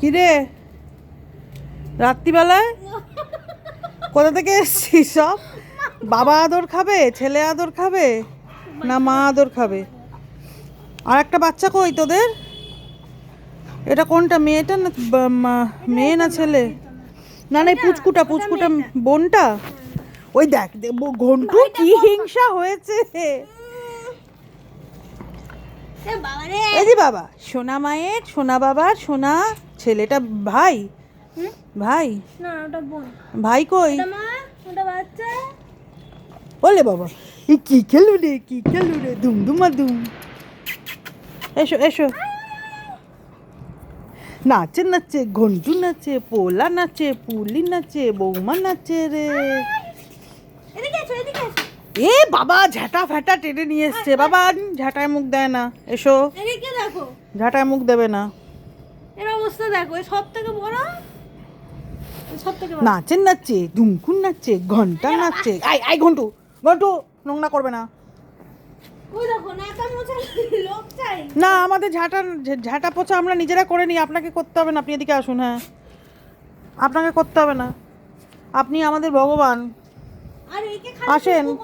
কিরে? রাত্রিবেলায়? কোথা থেকে এসছিস সব? বাবা আদর খাবে? ছেলে আদর খাবে? না মা আদর খাবে? আর একটা বাচ্চা কই তোদের? এটা কোনটা মেয়েটা না মেয়ে না ছেলে? না না এই পুচকুটা পুচকুটা বোনটা? ওই দেখ ঘন্টু কি হিংসা হয়েছে। রে এই বাবা সোনা মায়ের সোনা বাবার সোনা ছেলেটা ভাই? ভাই? না ওটা বোন। ভাই কই? ওটা বাচ্চা। বলে বাবা এই কি খেলু রে কি খেলু রে দুম দুমা দুম। এসো এসো। নাচে নাচে ঘন্টু নাচে পোলা নাচে পুলি নাচে বৌমা নাচে রে। এ বাবা ঝাঁটা ফ্যাটা টেনে নিয়ে এসছে। বাবা ঝাঁটায় মুখ দেয় না। এসো। ঝাঁটায় মুখ দেবে না। অবস্থা দেখো সব থেকে বড়? এ সব থেকে বড়। নাচে নাচে নাচে ঘণ্টা নাচে। আই আই ঘন্টু ঘন্টু নোংরা করবে না। না আমাদের ঝাঁটা ঝাঁটা পোছা আমরা নিজেরা করে নিই আপনাকে করতে হবে না আপনি এদিকে আসুন হ্যাঁ। আপনাকে করতে হবে না। আপনি আমাদের ভগবান। আসেন।